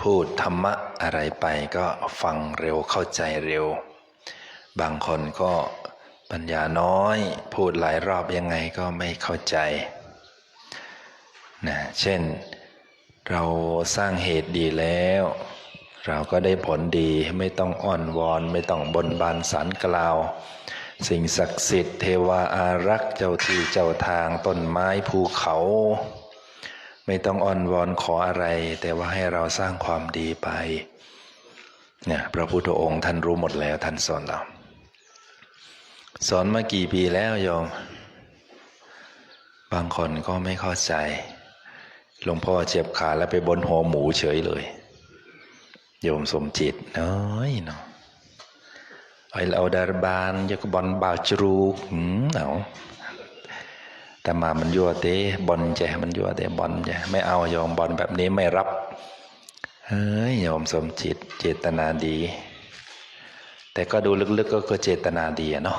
พูดธรรมะอะไรไปก็ฟังเร็วเข้าใจเร็ว บางคนก็ปัญญาน้อย พูดหลายรอบยังไงก็ไม่เข้าใจนะเช่น เราสร้างเหตุดีแล้ว เราก็ได้ผลดีไม่ต้องอ้อนวอน ไม่ต้องบนบานสารกล่าว สิ่งศักดิ์สิทธิ์เทวาอารักษ์เจ้าที่เจ้าทางต้นไม้ภูเขา ไม่ต้องอ้อนวอนขออะไร แต่ว่าให้เราสร้างความดีไปเนี่ยพระพุทธองค์ท่านรู้หมดแล้วท่านสอนเรา สอนมากี่ปีแล้วโยม บางคนก็ไม่เข้าใจหลวงพ่อเจ็บขาแล้วไปบนหัวหมูเฉยเลย โยมสมจิตน้อยเนาะไอเราดารบานยกบอลบาจรูหืมเอา แต่มามันยั่วเตะบอลแจมันยั่วเตะบอลแจไม่เอาโยมบอลแบบนี้ไม่รับเฮ้ยโยมสมจิตเจตนาดี แต่ก็ดูลึกๆก็คือเจตนาดีเนาะ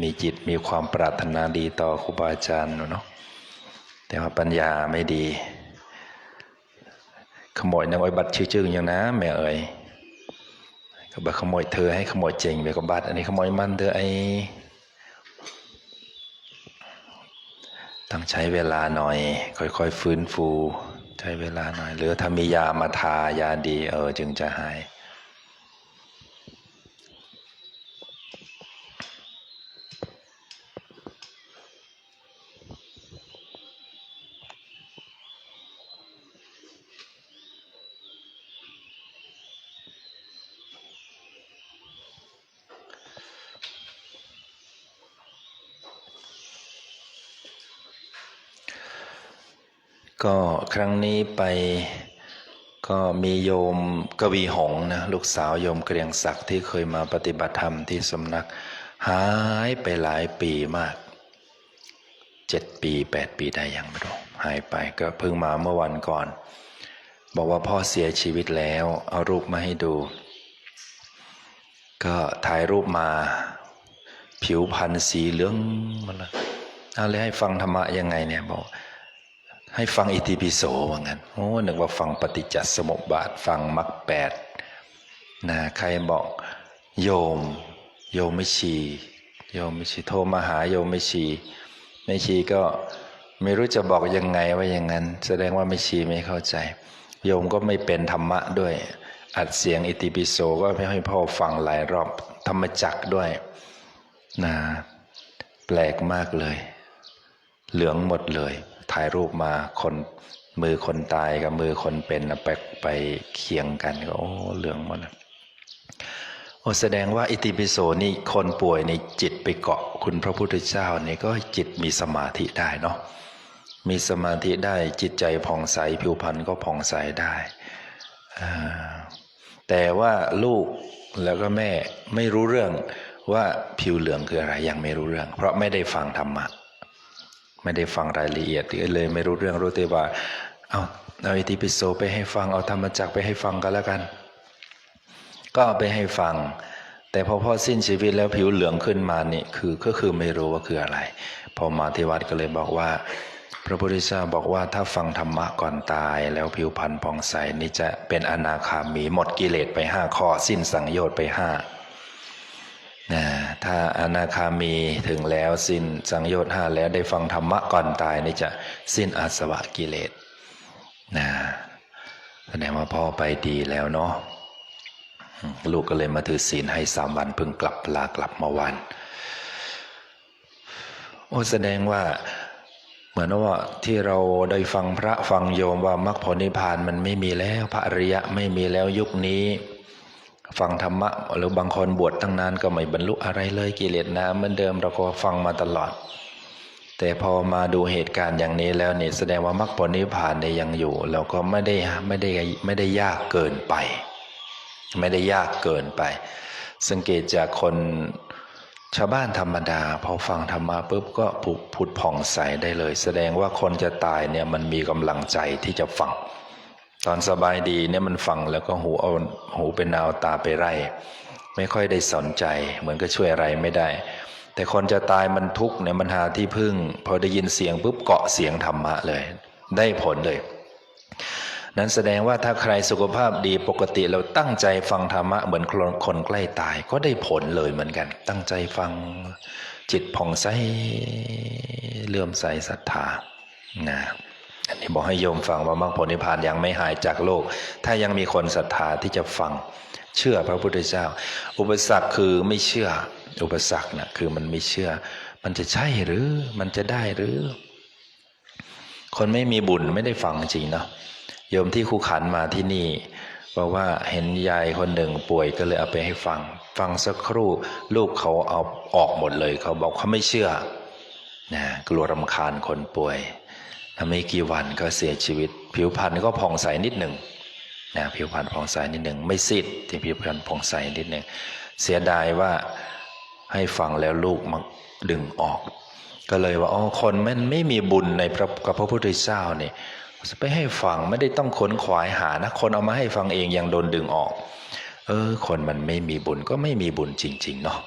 มีจิตมีความปรารถนาดีต่อครูบาอาจารย์เนาะแต่ว่าปัญญาไม่ดี ขโมยนางอ้อยบัตรชื่อจึงอย่างนะแม่เอ๋ยก็บอกขโมยเธอให้ขโมยจริงไปกับบัตรอันนี้ขโมยมันเธอไอ ต้องใช้เวลาหน่อย ค่อยๆ ฟื้นฟู ใช้เวลาหน่อย หรือถ้ามียามาทายาดีเออจึงจะหาย ก็ครั้งนี้ไปก็มีโยมกวีหงนะลูกสาวโยมเกรียงศักดิ์ที่เคยมาปฏิบัติธรรมที่สำนัก หายไปหลายปีมากเจ็ดปีแปดปีได้ยังไม่รู้หายไปก็เพิ่งมาเมื่อวันก่อน บอกว่าพ่อเสียชีวิตแล้ว เอารูปมาให้ดู ก็ถ่ายรูปมา ผิวพรรณสีเหลืองมันละเอาเลยให้ฟังธรรมะยังไงเนี่ยบอก ให้ฟังอิติปิโสว่างั้นโอ้หนึกว่าฟังปฏิจจสมุปบาทฟังมรรคแปดนะใครบอกโยม โยมไม่ชี โยมไม่ชีโทรมาหาโยมไม่ชีไม่ชีก็ไม่รู้จะบอกยังไงว่าอย่างนั้น แสดงว่าไม่ชีไม่เข้าใจ โยมก็ไม่เป็นธรรมะด้วย อัดเสียงอิติปิโสก็ไม่ให้พ่อฟังหลายรอบธรรมจักด้วยนะแปลกมากเลย เหลืองหมดเลย ถ่ายรูปมาคนมือคนตายกับมือคนเป็นไปไปเคียงกันก็โอ้เหลืองหมดเลยโอ้แสดงว่าอิติปิโสนี่คนป่วยในจิตไปเกาะคุณพระพุทธเจ้านี่ก็จิตมีสมาธิได้เนาะมีสมาธิได้จิตใจผ่องใสผิวพรรณก็ผ่องใสได้ แต่ว่าลูกแล้วก็แม่ไม่รู้เรื่องว่าผิวเหลืองคืออะไรยังไม่รู้เรื่อง เพราะไม่ได้ฟังธรรมะ ไม่ได้ฟังรายละเอียดเลย ไม่รู้เรื่องรู้แต่ว่าเอาเอาอิติปิโสไปให้ฟังเอาธรรมจักไปให้ฟังก็แล้วกัน ก็เอาไปให้ฟัง แต่พอพ่อสิ้นชีวิตแล้วผิวเหลืองขึ้นมานี่คือก็คือไม่รู้ว่าคืออะไร พอมาที่วัดก็เลยบอกว่า พระพุทธเจ้าบอกว่าถ้าฟังธรรมะก่อนตาย แล้วผิวพรรณผ่องใสนี่จะเป็นอนาคามีหมดกิเลสไปห้าข้อสิ้นสังโยชน์ไปห้า นะถ้าอนาคามีถึงแล้วสิ้นสังโยชน์ห้าแล้วได้ฟังธรรมะก่อนตายนี่จะสิ้นอาสวะกิเลสนะแสดงว่าพ่อไปดีแล้วเนาะลูกก็เลยมาถือศีลให้สามวันเพิ่งกลับลากลับมาวัน โอ้แสดงว่าเหมือนว่าที่เราได้ฟังพระฟังโยมว่ามรรคผลนิพพานมันไม่มีแล้ว พระอริยะไม่มีแล้วยุคนี้ ฟังธรรมะ หรือบางคนบวชตั้งนานก็ไม่บรรลุอะไรเลยกิเลสนาเหมือนเดิมเราก็ฟังมาตลอด แต่พอมาดูเหตุการณ์อย่างนี้แล้วเนี่ยแสดงว่ามรรคผลนิพพานเนี่ยยังอยู่ เราก็ไม่ได้ไม่ได้ไม่ได้ยากเกินไป ไม่ได้ยากเกินไป สังเกตจากคนชาวบ้านธรรมดา พอฟังธรรมะปุ๊บก็ผุดผ่องใสได้เลย แสดงว่าคนจะตายเนี่ยมันมีกำลังใจที่จะฟัง ตอนสบายดีเนี่ยมันฟังแล้วก็หูเอาหูเป็นนาวตาไปไร่ ไม่ค่อยได้สนใจ เหมือนก็ช่วยอะไรไม่ได้ แต่คนจะตายมันทุกข์เนี่ยมันหาที่พึ่ง พอได้ยินเสียงปุ๊บเกาะเสียงธรรมะเลย ได้ผลเลย นั้นแสดงว่าถ้าใครสุขภาพดีปกติเราตั้งใจฟังธรรมะเหมือนคนคนใกล้ตายก็ได้ผลเลยเหมือนกัน ตั้งใจฟังจิตผ่องใสเลื่อมใสศรัทธานะ อันนี้บอกให้โยมฟังว่ามรรคผลนิพพานยังไม่หายจากโลก ถ้ายังมีคนศรัทธาที่จะฟัง เชื่อพระพุทธเจ้า อุปสรรคคือไม่เชื่อ อุปสรรคนะคือมันไม่เชื่อ มันจะใช่หรือมันจะได้หรือ คนไม่มีบุญไม่ได้ฟังจริงเนาะโยมที่คูขันมาที่นี่บอกว่าเห็นยายคนหนึ่งป่วยก็เลยเอาไปให้ฟัง ฟังสักครู่ลูกเขาเอาออกหมดเลย เขาบอกเขาไม่เชื่อนะกลัวรำคาญคนป่วย ไม่กี่วันก็เสียชีวิต ผิวพรรณก็ผ่องใสนิดหนึ่งนะผิวพรรณผ่องใสนิดหนึ่งไม่ซีดที่ผิวพรรณผ่องใสนิดหนึ่งเสียดายว่าให้ฟังแล้วลูกมาดึงออก ก็เลยว่าอ๋อคนมันไม่มีบุญในพระกับพระพุทธเจ้าเนี่ยไปให้ฟังไม่ได้ต้องขนขวายหานะคนเอามาให้ฟังเองยังโดนดึงออก เออ คนมันไม่มีบุญก็ไม่มีบุญจริง ๆ เนาะ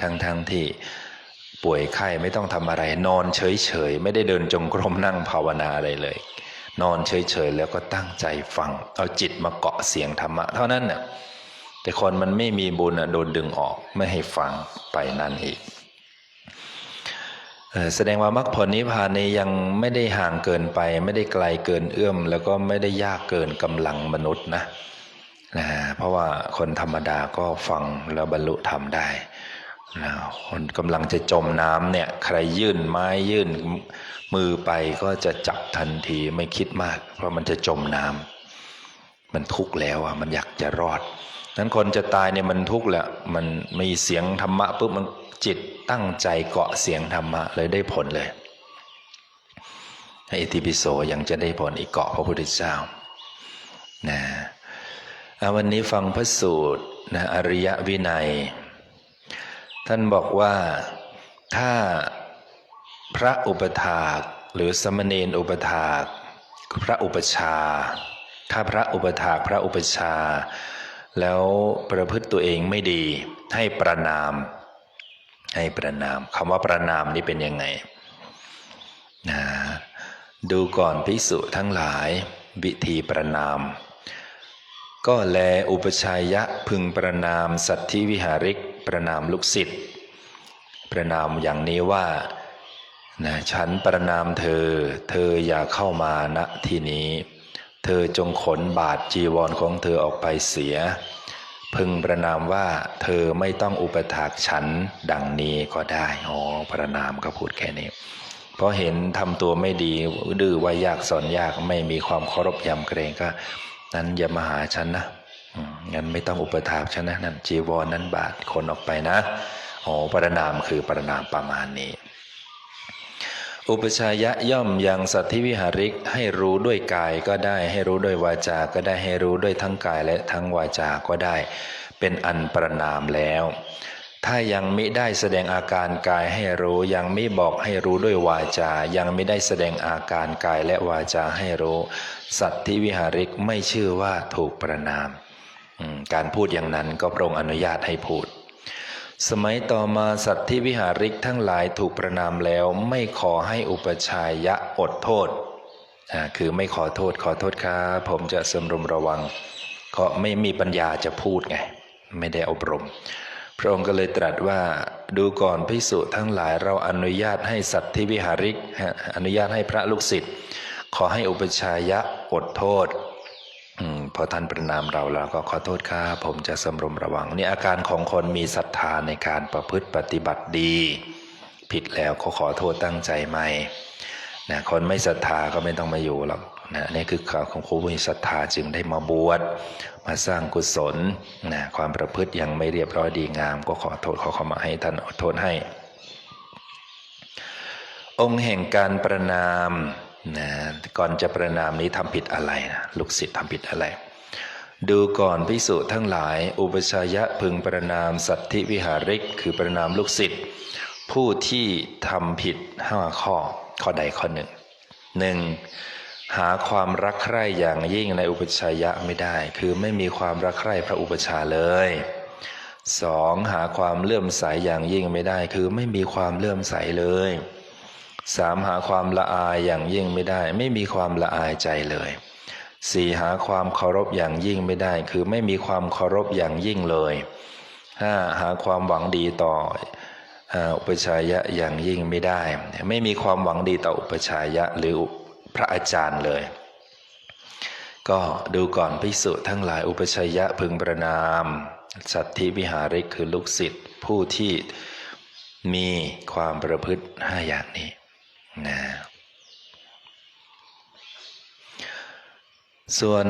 ทั้งทั้งที่ ป่วยไข้ไม่ต้องทำอะไร นอนเฉยๆ ไม่ได้เดินจงกรมนั่งภาวนาอะไรเลย นอนเฉยๆ แล้วก็ตั้งใจฟัง เอาจิตมาเกาะเสียงธรรมะ เท่านั้นน่ะแต่คนมันไม่มีบุญโดนดึงออกไม่ให้ฟังไปนั่นอีกเอ่อแสดงว่ามรรคผลนิพพานนี้ยังไม่ได้ห่างเกินไป ไม่ได้ไกลเกินเอื้อม แล้วก็ไม่ได้ยากเกินกำลังมนุษย์นะนะเพราะว่าคนธรรมดาก็ฟังแล้วบรรลุธรรมได้ นะคนกำลังจะจมน้ำเนี่ย ใครยื่นไม้ยื่นมือไปก็จะจับทันทีไม่คิดมาก เพราะมันจะจมน้ำมันทุกข์แล้วอะมันอยากจะรอดนั้นคนจะตายเนี่ยมันทุกข์แหละมันมีเสียงธรรมะปุ๊บมันจิตตั้งใจเกาะเสียงธรรมะเลยได้ผลเลยให้อิติปิโสยังจะได้ผลอีกเกาะพระพุทธเจ้านะอะวันนี้ฟังพระสูตรนะอริยวินัย ท่านบอกว่าถ้าพระอุปถากหรือสมณเณรอุปถากพระอุปชา ถ้าพระอุปถากพระอุปชา แล้วประพฤติตัวเองไม่ดี ให้ประนาม ให้ประนามคำว่าประนามนี่เป็นยังไงนะดูก่อนภิกษุทั้งหลาย วิธีประนาม ก็แลอุปชัยยะพึงประนามสัตธิวิหาริกประนามลูกศิษย์ประนามอย่างนี้ว่านะฉันประนามเธอ เธออย่าเข้ามาณที่นี้ เธอจงขนบาทจีวรของเธอออกไปเสีย พึงประนามว่าเธอไม่ต้องอุปถากฉันดังนี้ก็ได้อ๋อประนามก็พูดแค่นี้ เพราะเห็นทำตัวไม่ดีดื้อว่ายากสอนยากไม่มีความเคารพยำเกรงก็ นั้นอย่ามาหาฉันนะงั้นไม่ต้องอุปถากฉันนะนั่นจีวรนนั้นบาทคนออกไปนะโอ้ประนามคือประนามประมาณนี้ อุปชายะย่อมยังสัตธิวิหาริกให้รู้ด้วยกายก็ได้ ให้รู้ด้วยวาจาก็ได้ให้รู้ด้วยทั้งกายและทั้งวาจาก็ได้ เป็นอันประนามแล้ว ถ้ายังไมิได้แสดงอาการกายให้รู้ ยังไม่บอกให้รู้ด้วยวาจา ยังไม่ได้แสดงอาการกายและวาจาให้รู้ สัตว์ที่วิหาริกไม่ชื่อว่าถูกประนามมการพูดอย่างนั้นก็พระองค์อนุญาตให้พูด สมัยต่อมาสัตว์ที่วิหาริกทั้งหลายถูกประนามแล้วไม่ขอให้อุปชายะอดโทษ คือไม่ขอโทษขอโทษครับผมจะสำรวมระวัง ก็ไม่มีปัญญาจะพูดไง ไม่ได้อบรม ระองค์ก็เลยตรัสว่าดูก่อนพิสุทั้งหลายเราอนุญาตให้สัตว์ที่วิหาริก อนุญาตให้พระลูกศิษย์ขอให้อุปชายะอดโทษอพอท่านประนามเราเราก็ขอโทษครับผมจะสำรวมระวังนี่อาการของคนมีศรัทธาในการประพฤติปฏิบัติดี ผิดแล้วก็ขอโทษตั้งใจใหม่นะคนไม่ศรัทธาก็ไม่ต้องมาอยู่หรอก นะนี่คือข่าวของครูมีศรัทธาจึงได้มาบวชมาสร้างกุศลนะความประพฤติยังไม่เรียบร้อยดีงาม ก็ขอโทษขอขมาให้ท่านอโทษให้ องค์แห่งการประนามนะก่อนจะประนามนี้ทำผิดอะไรนะลูกศิษย์ทำผิดอะไร ดูก่อนพิสุทั้งหลาย อุปชายะพึงประนามสัตธิวิหาริก คือประนามลูกศิษย์ผู้ที่ทำผิดห้าข้อ ข้อใดข้อหนึ่งหนึ่ง หาความรักใคร่อย่างยิ่งในอุปชายยะไม่ได้ คือไม่มีความรักใคร่พระอุปชาเลยสองหาความเลื่อมใสอย่างยิ่งไม่ได้ คือไม่มีความเลื่อมใสเลยสามหาความละอายอย่างยิ่งไม่ได้ ไม่มีความละอายใจเลยสี่หาความเคารพอย่างยิ่งไม่ได้ คือไม่มีความเคารพอย่างยิ่งเลยห้าหาความหวังดีต่ออุปชายยะอย่างยิ่งไม่ได้ ไม่มีความหวังดีต่ออุปชายะหรือ พระอาจารย์เลย ก็ดูก่อนภิกษุทั้งหลายอุปชัยยะพึงประนาม สัตธิวิหาริกคือลูกศิษย์ผู้ที่มีความประพฤติห้าอย่างนี้นะส่วน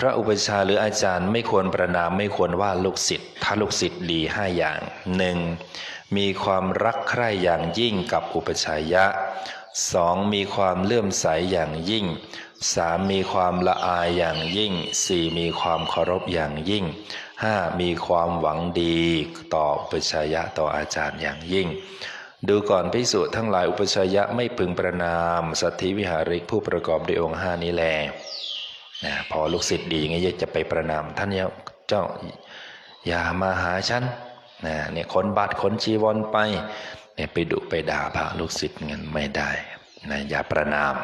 พระอุปชาหรืออาจารย์ไม่ควรประนามไม่ควรว่าลูกศิษย์ถ้าลูกศิษย์ดีห้าอย่างหนึ่งมีความรักใคร่อย่างยิ่งกับอุปชัยยะ สองมีความเลื่อมใสอย่างยิ่งสามมีความละอายอย่างยิ่งสี่มีความเคารพอย่างยิ่งห้ามีความหวังดีต่ออุปชัยยะต่ออาจารย์อย่างยิ่ง ดูก่อนพิสุทั้งหลายอุปชัยยะไม่พึงประนามสัตธิวิหาริกผู้ประกอบด้วยองค์ห้านี้แลนะพอลูกศิษย์ดีไงจะไปประนามท่านเนี่ยเจ้าอย่ามาหาฉันนะเนี่ยขนบาทขนจีวรไป เนี่ยไปดุไปด่าพระลูกศิษย์เงินไม่ได้นะอย่าประนาม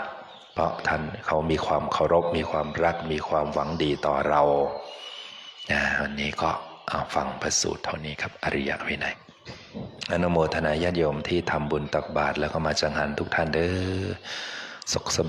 เพราะท่านเขามีความเคารพ มีความรัก มีความหวังดีต่อเรานะวันนี้ก็เอาฟังพระสูตรเท่านี้ครับ อริยวินัยอนุโมทนาญาติโยมที่ทำบุญตักบาตรแล้วก็มาจังหันทุกท่านเด้อสุขสบาย